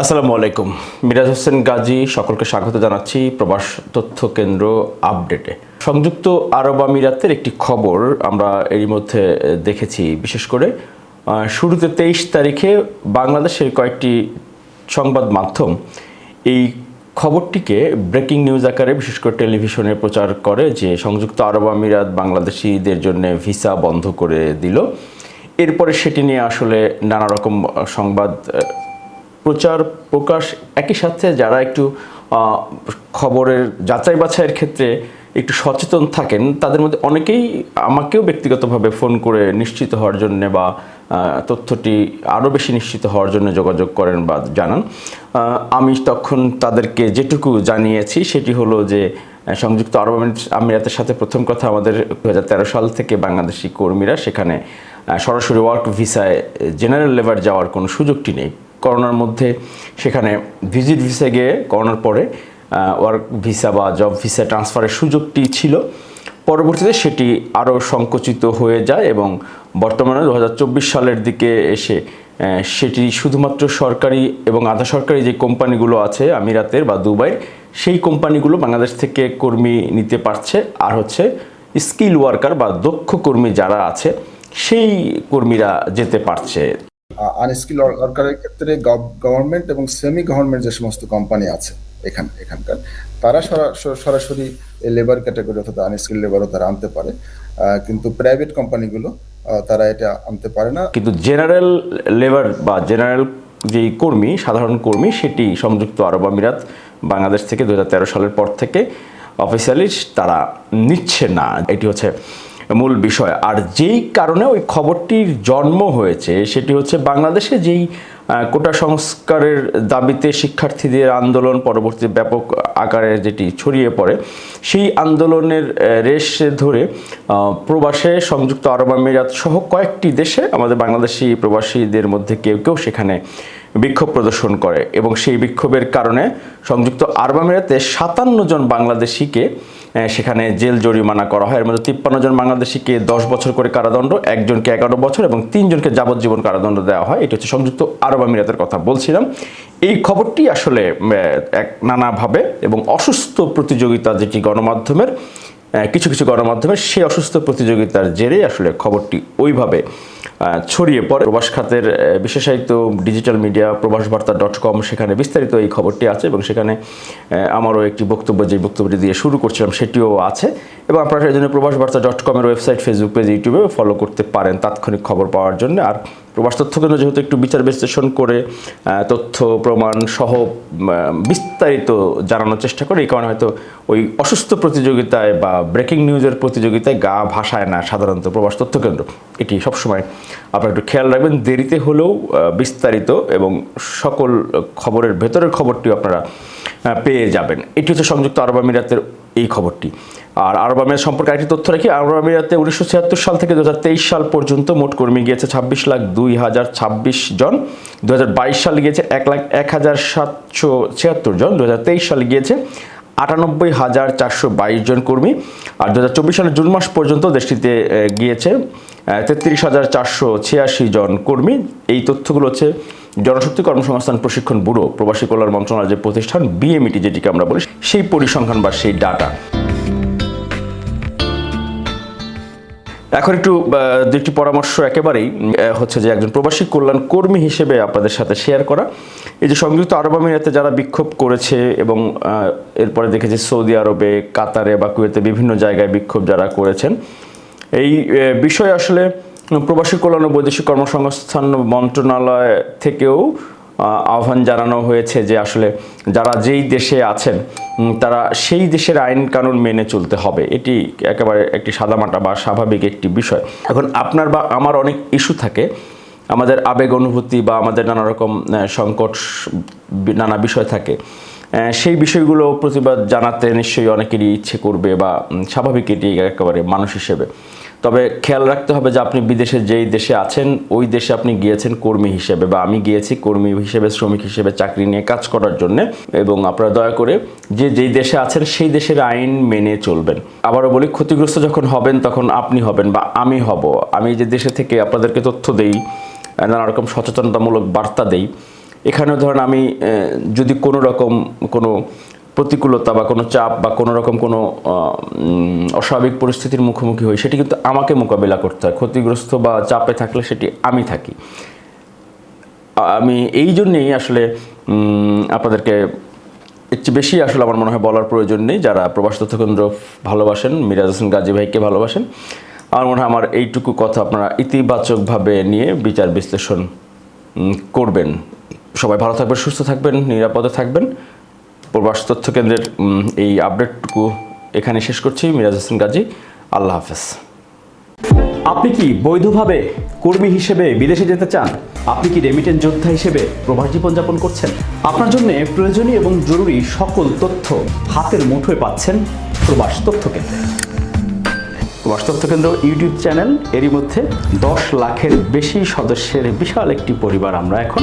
আসসালামু আলাইকুম। মিরাজ হোসেন গাজী, সকলকে স্বাগত জানাচ্ছি প্রবাস তথ্য কেন্দ্র আপডেটে। সংযুক্ত আরব আমিরাতের একটি খবর আমরা এরই মধ্যে দেখেছি। বিশেষ করে শুরুতে তেইশ তারিখে বাংলাদেশের কয়েকটি সংবাদ মাধ্যম এই খবরটিকে ব্রেকিং নিউজ আকারে, বিশেষ করে টেলিভিশনে প্রচার করে যে সংযুক্ত আরব আমিরাত বাংলাদেশিদের জন্য ভিসা বন্ধ করে দিল। এরপরে সেটি নিয়ে আসলে নানা রকম সংবাদ প্রচার প্রকাশ একই সাথে যারা একটু খবরের যাচাই বাছাইয়ের ক্ষেত্রে একটু সচেতন থাকেন, তাদের মধ্যে অনেকেই আমাকেও ব্যক্তিগতভাবে ফোন করে নিশ্চিত হওয়ার জন্যে বা তথ্যটি আরও বেশি নিশ্চিত হওয়ার জন্য যোগাযোগ করেন বা জানান। আমি তখন তাদেরকে যেটুকু জানিয়েছি সেটি হলো যে সংযুক্ত আরব আমিরাত- আমিরাতের সাথে প্রথম কথা আমাদের দু হাজার তেরো সাল থেকে বাংলাদেশি কর্মীরা সেখানে সরাসরি ওয়ার্ক ভিসায় জেনারেল লেবার যাওয়ার কোনো সুযোগটি নেই। করোনার মধ্যে সেখানে ভিজিট ভিসা গিয়ে করোনার পরে ওয়ার্ক ভিসা বা জব ভিসা ট্রান্সফারের সুযোগটি ছিল। পরবর্তীতে সেটি আরও সংকুচিত হয়ে যায় এবং বর্তমানে দু হাজার চব্বিশ সালের দিকে এসে সেটি শুধুমাত্র সরকারি এবং আধা সরকারি যে কোম্পানিগুলো আছে, আমিরাতের বা দুবাইয়ের, সেই কোম্পানিগুলো বাংলাদেশ থেকে কর্মী নিতে পারছে। আর হচ্ছে স্কিল ওয়ার্কার বা দক্ষ কর্মী যারা আছে, সেই কর্মীরা যেতে পারছে। আনস্কিল ওয়ার্কারের ক্ষেত্রে গভর্নমেন্ট এবং সেমি গভর্নমেন্ট যে সমস্ত কোম্পানি আছে এখান এখানকার, তারা সরাসরি লেবার ক্যাটাগরি অর্থাৎ আনস্কিল লেবারও তারা আনতে পারে। কিন্তু প্রাইভেট কোম্পানিগুলো তারা এটা আনতে পারে না। কিন্তু জেনারেল লেবার বা জেনারেল যেই কর্মী, সাধারণ কর্মী, সেটি সংযুক্ত আরব আমিরাত, বাংলাদেশ থেকে দুহাজার তেরো সালের পর থেকে অফিসিয়ালি তারা নিচ্ছে না। এটি হচ্ছে মূল বিষয়। আর যেই কারণে ওই খবরটির জন্ম হয়েছে, সেটি হচ্ছে বাংলাদেশে যেই কোটা সংস্কারের দাবিতে শিক্ষার্থীদের আন্দোলন পরবর্তী ব্যাপক আকারে যেটি ছড়িয়ে পড়ে, সেই আন্দোলনের রেশ ধরে প্রবাসে সংযুক্ত আরব আমিরাত সহ কয়েকটি দেশে আমাদের বাংলাদেশি প্রবাসীদের মধ্যে কেউ কেউ সেখানে বিক্ষোভ প্রদর্শন করে এবং সেই বিক্ষোভের কারণে সংযুক্ত আরব আমিরাতে সাতান্ন জন বাংলাদেশিকে সেখানে জেল জরিমানা করা হয়। এর মধ্যে তিপ্পান্ন জন বাংলাদেশিকে দশ বছর করে কারাদণ্ড, একজনকে এগারো বছর এবং তিনজনকে যাবজ্জীবন কারাদণ্ড দেওয়া হয়। এটি হচ্ছে সংযুক্ত আরব আমিরাতের কথা বলছিলাম। এই খবরটি আসলে এক নানাভাবে এবং অসুস্থ প্রতিযোগিতা যেটি গণমাধ্যমের কিছু কিছু গণমাধ্যমে সেই অসুস্থ প্রতিযোগিতার জেরে আসলে খবরটি ওইভাবে ছড়িয়ে পড়ে। প্রবাস খাতের বিশেষায়িত ডিজিটাল মিডিয়া প্রবাস বার্তা ডট কম, সেখানে বিস্তারিত এই খবরটি আছে এবং সেখানে আমারও একটি বক্তব্য, যে বক্তব্যটি দিয়ে শুরু করছিলাম সেটিও আছে। এবং আপনারা সেই জন্য প্রবাস বার্তা ডট কমের ওয়েবসাইট ফেসবুক পেজ ইউটিউবে ফলো করতে পারেন তাৎক্ষণিক খবর পাওয়ার জন্য। আর প্রবাস তথ্য কেন্দ্র যেহেতু একটু বিচার বিশ্লেষণ করে তথ্য, প্রমাণ সহ বিস্তারিত জানানোর চেষ্টা করে, এই কারণে হয়তো ওই অসুস্থ প্রতিযোগিতায় বা ব্রেকিং নিউজের প্রতিযোগিতায় গা ভাসায় না সাধারণত প্রবাস তথ্য কেন্দ্র। এটি সবসময় আপনারা একটু খেয়াল রাখবেন, দেরিতে হলেও বিস্তারিত এবং সকল খবরের ভেতরের খবরটিও আপনারা পেয়ে যাবেন। এটি হচ্ছে সংযুক্ত আরব আমিরাতের এই খবরটি। আর আরব আমিরাত সম্পর্কে আরেকটি তথ্য রাখি। আরব আমিরাতে উনিশশো ছিয়াত্তর সাল থেকে দু হাজার তেইশ সাল পর্যন্ত মোট কর্মী গিয়েছে ছাব্বিশ লাখ দুই হাজার ছাব্বিশ জন। দু সালে গিয়েছে এক লাখ এক হাজার সাতশো ছিয়াত্তর জন। দু সালে গিয়েছে আটানব্বই হাজার চারশো বাইশ জন কর্মী। আর দু হাজার চব্বিশ সালের জুন মাস পর্যন্ত দেশটিতে গিয়েছে তেত্রিশ হাজার চারশো ছিয়াশি জন কর্মী। এই তথ্যগুলো হচ্ছে জনশক্তি কর্মসংস্থান প্রশিক্ষণ ব্যুরো, প্রবাসী কল্যাণ মন্ত্রণালয়ের যে প্রতিষ্ঠান বিএমইটি যেটিকে আমরা বলি, সেই পরিসংখ্যান বা সেই ডাটা এখন একটু দুটি পরামর্শ একেবারেই হচ্ছে যে একজন প্রবাসী কল্যাণ কর্মী হিসেবে আপনাদের সাথে শেয়ার করা। এই যে সংযুক্ত আরব আমিরাতে যারা বিক্ষোভ করেছে এবং এরপরে দেখেছি সৌদি আরবে, কাতারে বা কুয়েতে বিভিন্ন জায়গায় বিক্ষোভ যারা করেছেন, এই বিষয়ে আসলে প্রবাসী কল্যাণ ও বৈদেশিক কর্মসংস্থান মন্ত্রণালয় থেকেও আহ্বান জানানো হয়েছে যে আসলে যারা যেই দেশে আছেন তারা সেই দেশের আইন কানুন মেনে চলতে হবে। এটি একেবারে একটি সাদামাটা বা স্বাভাবিক একটি বিষয়। এখন আপনার বা আমার অনেক ইস্যু থাকে। আমাদের আবেগ অনুভূতি বা আমাদের নানা রকম সংকট, নানা বিষয় থাকে। সেই বিষয়গুলো প্রতিবাদ জানাতে নিশ্চয়ই অনেকেরই ইচ্ছে করবে বা স্বাভাবিক এটি একেবারে মানুষ হিসেবে। তবে খেয়াল রাখতে হবে যে আপনি বিদেশে যেই দেশে আছেন, ওই দেশে আপনি গিয়েছেন কর্মী হিসেবে বা আমি গিয়েছি কর্মী হিসেবে, শ্রমিক হিসেবে চাকরি নিয়ে কাজ করার জন্য এবং আপনারা দয়া করে যে যেই দেশে আছেন সেই দেশের আইন মেনে চলবেন। আবারও বলি, ক্ষতিগ্রস্ত যখন হবেন তখন আপনি হবেন বা আমি হব। আমি যে দেশে থেকে আপনাদেরকে তথ্য দেই, নানা রকম সচেতনতামূলক বার্তা দেই, এখানেও ধরেন আমি যদি কোনো রকম কোনো প্রতিকূলতা বা কোনো চাপ বা কোনো রকম কোনো অস্বাভাবিক পরিস্থিতির মুখোমুখি হই, সেটি কিন্তু আমাকে মোকাবিলা করতে হয়। ক্ষতিগ্রস্ত বা চাপে থাকলে সেটি আমি থাকি। আমি এই জন্যেই আসলে আপনাদেরকে একটু বেশি আসলে আমার মনে হয় বলার প্রয়োজন নেই। যারা প্রবাস তথ্য কেন্দ্র ভালোবাসেন, মিরাজ হোসেন গাজী ভাইকে ভালোবাসেন, আমার মনে হয় আমার এইটুকু কথা আপনারা ইতিবাচকভাবে নিয়ে বিচার বিশ্লেষণ করবেন। সবাই ভালো থাকবেন, সুস্থ থাকবেন, নিরাপদে থাকবেন। প্রবাস তথ্য কেন্দ্রের এই আপডেটটুকু এখানে শেষ করছি। মিরাজ হোসেন গাজী আল্লাহ হাফেজ। আপনি কি বৈধভাবে কর্মী হিসেবে বিদেশে যেতে চান? আপনি কি রেমিটেন্স যোদ্ধা হিসেবে প্রবাস জীবনযাপন করছেন? আপনার জন্য প্রয়োজনীয় এবং জরুরি সকল তথ্য হাতের মুঠোয় পাচ্ছেন প্রবাস তথ্য কেন্দ্রে। প্রবাস তথ্য কেন্দ্র ইউটিউব চ্যানেল এরই মধ্যে দশ লাখের বেশি সদস্যের বিশাল একটি পরিবার আমরা এখন